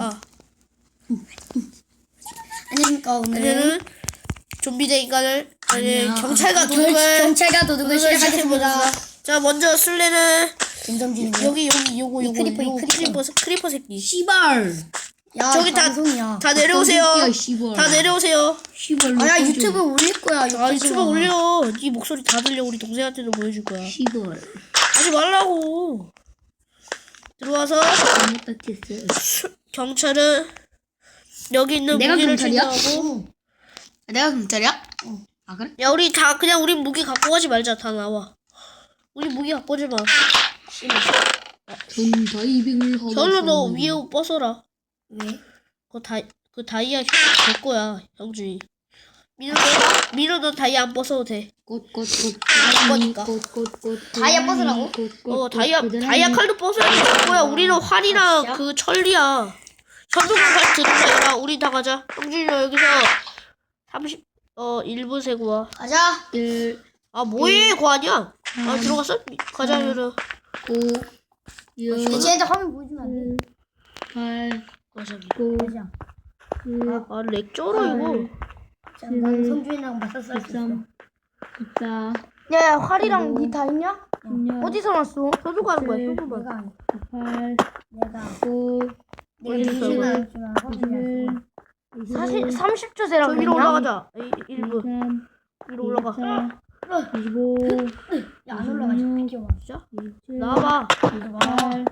아, 안녕하십니까 오늘은 오늘은 좀비 대 인간을 아니 아니야. 경찰과 경- 도둑을 경찰과 도둑을 시작하겠습니다. 자 먼저 술래는 김정진이요. 여기 여기 요거 요거 크리퍼, 이 요거 크리퍼. 크리퍼 크리퍼 새끼 씨발. 야 저기 다- 방송이야. 다 내려오세요. 씨발. 다 내려오세요. 씨발. 아야 너 유튜브 올릴 거야. 아 유튜브 마. 올려. 네 목소리 다 들려. 우리 동생한테도 보여줄 거야. 씨발. 하지 말라고. 들어와서 잘못다 쳤어. 수- 경찰은 여기 있는 내가 무기를 경찰이야? 챙겨가고 내가 경찰이야? 아 그래? 야 우리 다 그냥 우리 무기 갖고 가지 말자 다 나와 우리 무기 갖고 오지 마 전 다이빙을 하고. 저로 너. 위에 벗어라 왜? 그 다이 그 다이아 내 거야 형준이 민호 너 민호 너 다이아 안 벗어도 돼어 꽃꽃꽃 거니까. 꽃꽃꽃 다이아 벗으라고? 어, 다이아 다이아 칼도 벗어야 될 거야 우리는 활이랑 진짜? 그 철이야 갈 들으라 우리 다 가자. 형준이 너 여기서 30 어 1분 세고 와아 가자. 뭐해 그거 아니야? 아 들어갔어? 가자 현우 9 6 근데 쟤한테 화면 보여주면 안 돼. 8 가자 9 가자. 7 아렉 쩔어 이거. 자, 난 성준이랑 맞서서 할수 있어. 13 14 야 야 활이랑 니 다 있냐? 16 어디서 났어? 현우 가는 거야 네. 현우 가 내가 안- 18 내가. 9 내가 어디 있어, 민준아 이거? 했지만 성준이 안21 사실 22 30초 저 위로 올라가자 1분 23 위로 올라가 24 25 야안 올라가지. 비켜봐. 진짜? 27 나와봐 28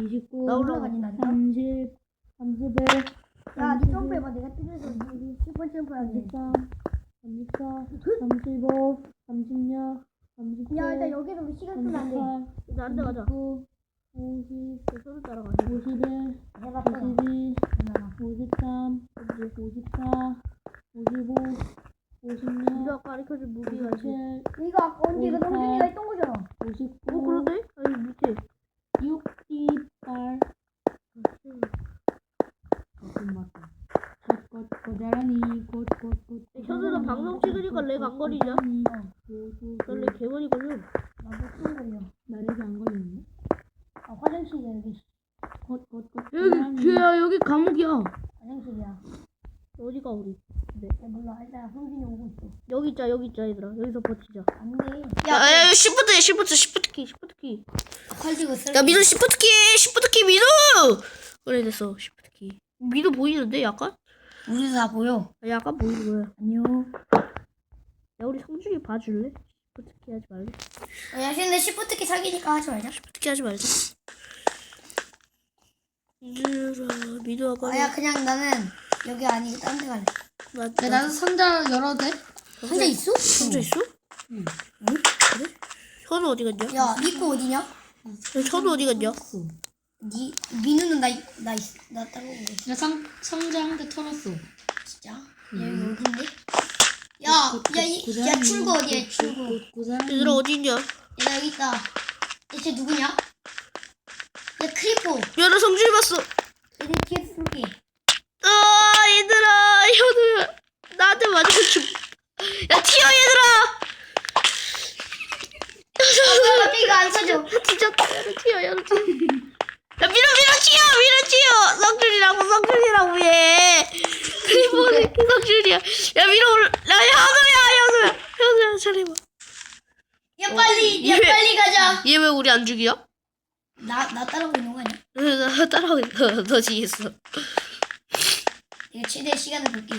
29 나 올라가니 나. 30 31 야, 니 점프 해봐. 내가 뛰면서 니 슈퍼 점프하게. 33 34 35 36 37 야, 일단 여기서 시간 끄면 안 돼. 38나 앉아가자 39 50 현우 따라가 51 해봐. 또. 52 누나가. 53 54 55 56 네가 가르쳐준 무기가 있어 57 이거 아까 언제 이거 성준이가 했던 거잖아. 59 어 그러네? 아니 밑에 68 가끔 맞다 곧곧 고자라니 곧곧 곧 현우는 방송 찍으니까 렉 안 걸리냐? 원래 개머리 걸려 나도 큰 걸려. 나 렉이 안 걸리는데? 아, 화장실이야, 여기. 곧곧곧 여기 걔야 여기 감옥이야 화장실이야. 어디가 우리 야, 몰라. 일단 성준이 오고 있어. 여기 있자 여기 있자 얘들아 여기서 버티자 안 돼. 야, 야, 시프트, 시프트 키, 시프트 키. 칼 들고 쓸. 야, 민우 시프트 키, 시프트 키, 민우! 그래, 됐어, 시프트 키. 민우 보이는데, 약간? 우리도 다 보여. 아, 약간 보이는 거야. 안녕. 야, 우리 성준이 봐줄래? 시프트 키 하지 말래? 야, 근데 시프트키 사기니까 하지 말자. 시프트 키 하지 말자. 민우라, 민우가 아, 야, 그냥 나는 여기 아니고 딴 데 갈래. 나, 야 나도 상자 열어도 돼? 혼자 있어? 혼자 있어? 응. 그래? 현우 어디 갔냐? 야, 니꺼 어디냐? 야, 현우 어디 갔냐? 니, 민우는 나, 있- 나, 있- 나 따라오고 있어. 나 상, 상자 한 개 털었어 진짜? 야, 여기 어딘데? 야, 야, 이, 야, 출구 어디야, 출구. 고자라니 얘들아, 어디 있냐? 야, 나 여기 있다. 얘 쟤 누구냐? 야, 크리퍼. 야, 나 성준이 봤어. 얘네 뒤에 쏠게. 아, 얘들아, 현우야. 나한테 맞으면 죽. 야, 튀어, 얘들아! 아, 갑자기 이거 안 써져. 뒤졌다, 야너 튀어, 야너 튀어. 야, 밀어, 밀어, 튀어, 밀어, 튀어! 성준이라고, 얘. 그리고 새끼 성준이야. 야, 밀어, 올라. 야, 현우야, 현우야. 현우야, 잘해봐. 야, 빨리, 야, 이게- 빨리 가자. 얘 왜 우리 안 죽여? 나, 나 따라오고 있는 거 아니야? 나 따라오고 있어. 너 지겠어. 이거 최대 시간을 볼게.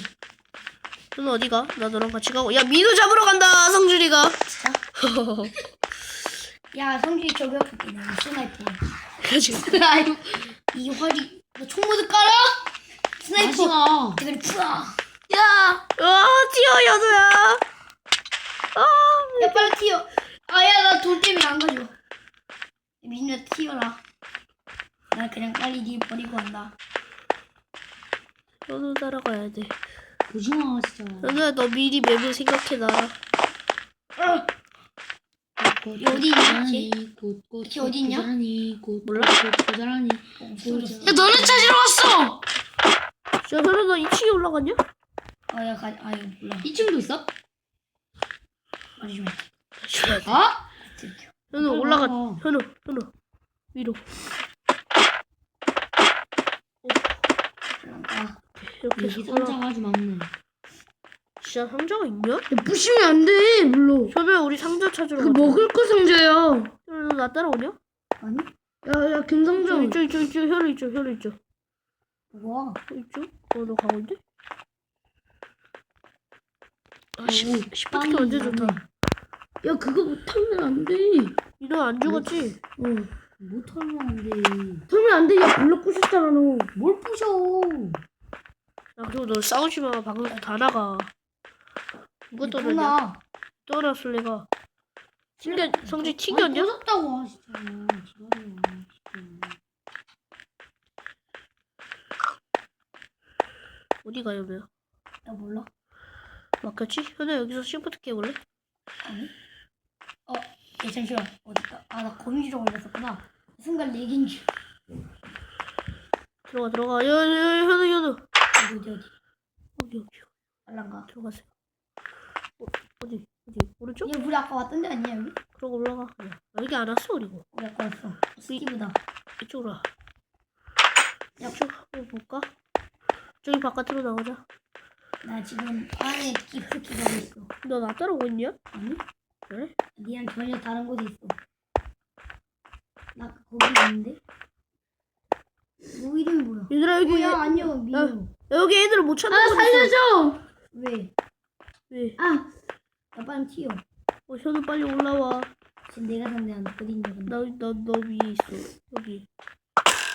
넌 어디 가? 나 너랑 같이 가고. 야, 민우 잡으러 간다, 성준이가. 진짜? 야, 성준이 저기 옆에 있네. 스나이퍼. 그래가지고. 아이고. 이 활이, 너총 모드 깔아? 스나이퍼. 대가리 풀어. 야! 와, 튀어, 현우야. 아, 야, 빨리 튀어. 아, 야, 나 돌 때문에 안 가져. 민우야, 튀어라. 나 그냥 빨리 니 버리고 간다. 현우 따라가야 돼. 오지마 진짜 현우야, 너 미리 맵을 생각해놔라. 어디 있지? 어디 있냐? 몰라? 고자라니 없어졌어. 야 너네 찾으러 왔어 야, 현우 너 2층에 올라갔냐? 아, 야, 가, 아, 이거 몰라. 2층도 있어? 말이 좀 해. 아? 현우 올라가. 올라가. 현우, 현우. 위로. 이렇게 올라. 아주 많네. 진짜 상자가 있냐? 야, 부시면 안 돼, 물로. 현우야 우리 상자 찾으러 그 가자. 먹을 거 상자야. 현우 너나 따라오냐? 아니? 야, 야, 김상자. 이쪽 이쪽 이쪽 현우 이쪽 현우 이쪽 뭐야? 이쪽? 어너 가운데? 아 오, 시, 시프트키 빵이 완전 좋다. 야, 그거 못하면 안 돼. 이너 안 죽었지? 어. 못 털면 안 돼. 털면 안 돼. 야, 블럭 부셨잖아, 너. 뭘 부셔? 야 그리고 너 싸우지 마 방금 다 나가 누가 떠났냐? 나 떠났을 내가 튕겨 성질 튕겼냐? 터졌다고 하시잖아. 지랄이야. 진짜. 어디 가요 며 나 몰라. 막혔지? 현우 여기서 시프트키 해볼래? 어, 야, 잠시만. 어딨다. 아, 나 거미줄에 걸렸었구나. 순간 렉인 줄. 들어가 들어가 여, 여, 현우 현우 어디, 어디, 어디. 여기 여기 알란가. 들어가세요 어, 어디 어디 오른쪽? 얘 우리 아까 왔던 데 아니야, 여기? 그러고 올라가 그냥 여기 안 왔어 그리고 우리 아까 왔어. 스티브다. 이쪽으로 와 야. 이쪽 한번 볼까? 저기 바깥으로 나가자 나 지금 안에 기프트 가고 있어. 너 나 따라오고 있냐? 아니? 그래? 니랑 전혀 다른 곳에 있어. 나 아까 거기 있는데? 너 이름이 뭐야? 얘들아 여기 뭐야, 안녕, 민우. 여기 애들을 못 찾는 아, 거 살려줘! 왜? 왜? 아! 나 빨리 튀어. 어, 현우 빨리 올라와 지금 내가 상대한 어디 있냐, 근데. 나너너 위에 있어 여기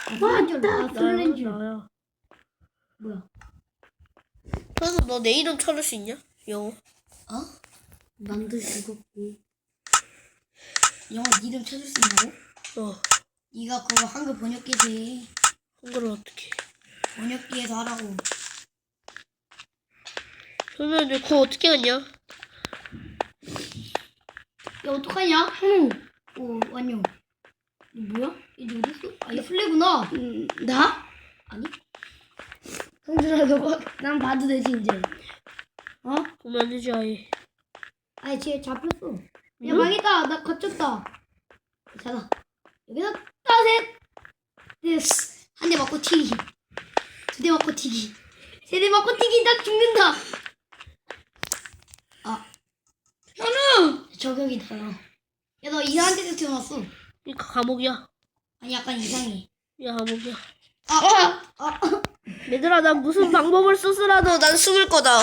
나 솔렌줄, 나 나야 솔렌줄. 나야 뭐야? 현우 너 내 이름 찾을 수 있냐? 영어 어? 난도 죽었고. 영어 니 이름 찾을 수 있냐고? 어 네가 그거 한글 번역기에서 해. 한글을 어떻게 번역기에서 하라고. 현우 근데 그거 어떻게 하냐? 야, 어떡하냐? 한우. 오, 안녕. 너 뭐야? 얘 어딨어? 아, 얘 플레구나. 음, 나? 아니. 성준아, 너가, 난 봐도 되지, 이제. 어? 되지 아예 아니, 쟤 잡혔어. 야, 응? 망했다. 나 갇혔다. 자다. 여기다, 따셋! 됐어. 한 대 맞고 튀기. 두 대 맞고 튀기. 세 대 맞고 튀기. 나 죽는다. 아. 현우! 저격이다. 야, 너 이상한 데서 태어났어. 이 감옥이야 아니, 약간 이상해. 야 감옥이야 아, 아, 아. 얘들아 난 무슨 방법을 쓰더라도 난 숨을 거다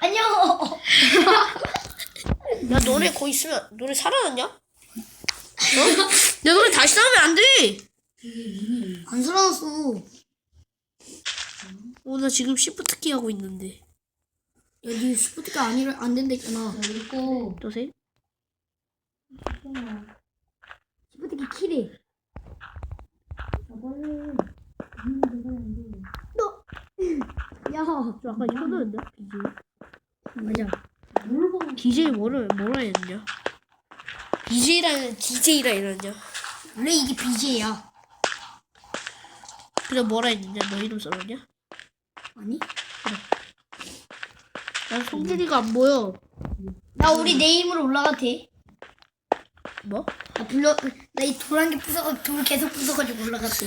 안녕. 야 너네 거기 있으면 너네 살아났냐? 어? 야 너네 다시 싸우면 안 돼! 안 살아났어. 어, 나 지금 시프트 키 하고 있는데 야, 니 스포츠가 아니라 안 된다 했잖아. 그리고 너세? 스포츠기 키래. 너. 야. 저 아까 현우였냐? BJ 맞아. 뭘 보고 BJ 뭐라 뭐라 했냐? BJ라는 DJ라 이러냐? 원래 이게 BJ야. 그냥 뭐라 했냐? 너 이름 써놨냐? 아니? 난 성준이가 안 보여 나 우리 네임으로 올라가도 돼? 뭐? 나 불러, 나 이 돌한 개 부숴가, 돌 계속 부숴가지고 올라가도 돼?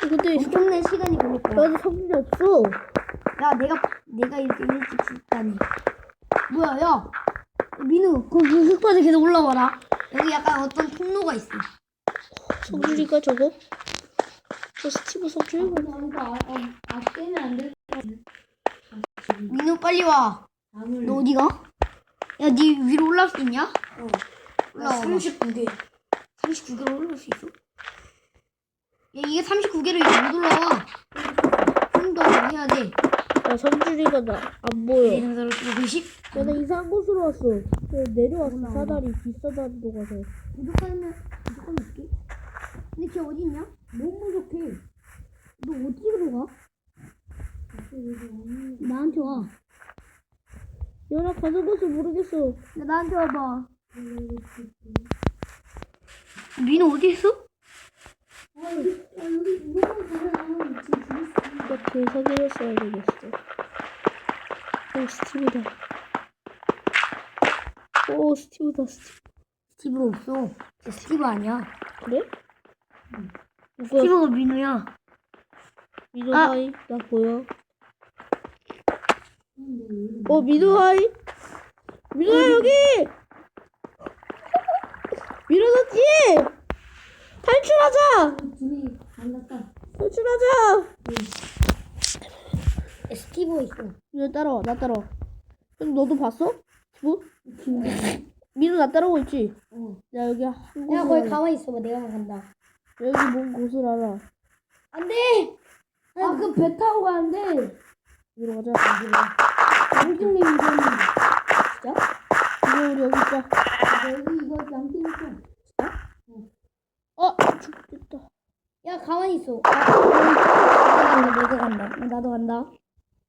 근데 엄청난 시간이 걸릴 거야. 나는 성준이 없어 야, 내가, 내가 이렇게 일찍 죽다니. 뭐야, 야. 민우, 거기 흙바닥 계속 올라와라. 여기 약간 어떤 통로가 있어. 성준이가 저거? 저 스티브 성준이가 아, 아, 아, 깨면 안 될. 민우, 빨리 와. 잠을. 너 어디 가? 야, 니 위로 올라올 수 있냐? 올라와. 39개. 39개로 올라올 수 있어? 야, 이게 39개로 이제 못 올라와. 좀 더 해야 돼. 야 성준이가 나 안 보여 대상자로 120? 야, 나 이상한 곳으로 왔어. 야, 내려왔어. 사다리, 뒷사다리로 가서. 부족하면 무조건 올게. 근데 걔 어디 있냐? 너무 부족해. 너 어디로 가? 나한테 와. 야, 나 가는 곳을 모르겠어. 야, 나한테 와봐. 민우 어디 있어? 나 대사기를 써야 되겠어. 오, 스티브다. 오, 스티브다, 스티브. 스티브 없어. 쟤 스티브 아니야. 그래? 누가, 스티브가 민우야. 민호 아. 하이? 나 보여. 어 민우하이 민우야 여기 민우너지 탈출하자 만났다. 탈출하자 스티브 있어. 민우 따라와 나 따라와 형 너도 봤어? 뭐? 민우 나 따라오고 있지? 어. 나 여기 한 곳을 야 거기 알아. 가만히 있어봐. 내가 간다. 여기 뭔 곳을 알아 안 돼. 아, 그 배 타고 가는데, 민우 가자 양팀님 이거는, 민우 우리 여기 있자 여기 이거 양팀 있어. 어 죽겠다 야 가만히 있어. 아, 내가 간다. 내가 간다. 나도 간다.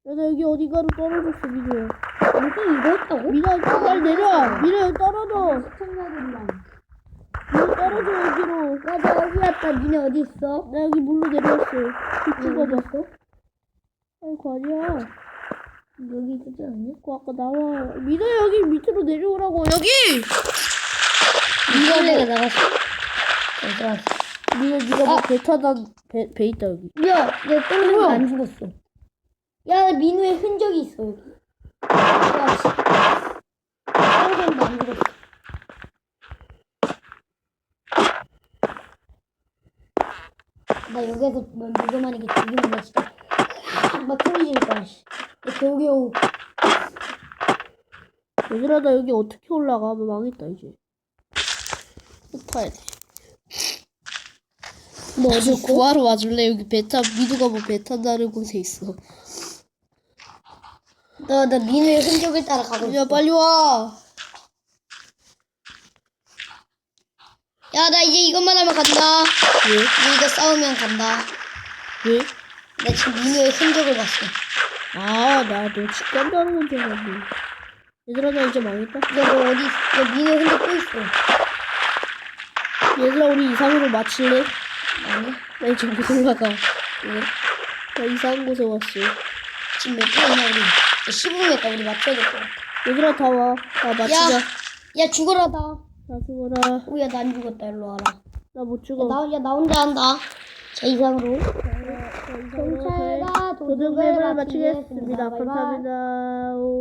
야, 나 여기 어디가로 떨어졌어, 민우야. 무슨 이거 했다고? 민우야, 빨리 내려. 여기 떨어져. 시청자들이랑. 민우 떨어져, 여기로. 나도 여기 왔다. 니네 어디 있어? 나 여기 물로 내려왔어. 그 찍어봐. 있어? 아이고, 아니야. 여기 있지 않니? 그 아까 나와. 민우야, 여기 밑으로 내려오라고. 여기! 이거 내가 나갔어. 어, 들어왔어. 민우, 네가 뭐배 타다, 배, 배 있다, 여기. 야, 내가 떨어졌는데 뭐야? 안 죽었어. 야, 민우의 흔적이 있어, 여기. 야, 안 죽었어. 나 여기서 뭐 누구만 이게 죽이면 나 진짜 막 틀리질 거야, 씨. 나 겨우겨우. 얘들아, 나 여기 어떻게 올라가? 뭐 망했다, 이제. 배 타야 돼. 너저 있어? 구하러 와줄래? 여기 배 타, 민우가 뭐배 탄다는 곳에 있어. 나, 나 민우의 흔적을 따라 가고 있어. 민우야, 빨리 와. 야, 나 이제 이것만 하면 간다. 왜? 우리가 싸우면 간다. 왜? 나 지금 민우의 흔적을 봤어. 아, 나너 직관다는 건 줄 알았네. 얘들아, 나 이제 망했다. 야, 너 어디, 있어? 야, 민우의 흔적 또 있어. 얘들아, 우리 이상으로 마칠래? 아니, 나 이제 못 올라가. 왜? 나 이상한 곳에 왔어. 지금 몇 분이냐, 우리? 야, 15분 했다. 우리 맞춰야 될 것 같아. 얘들아, 다 와. 나 마치자. 야, 야, 죽어라, 나. 나 죽어라. 오, 야, 나안 죽었다. 일로 와라. 나못 야, 죽어. 나, 야, 나 혼자 한다. 제 이상으로. 경찰과 도둑을. 바이바이. 감사합니다. 오.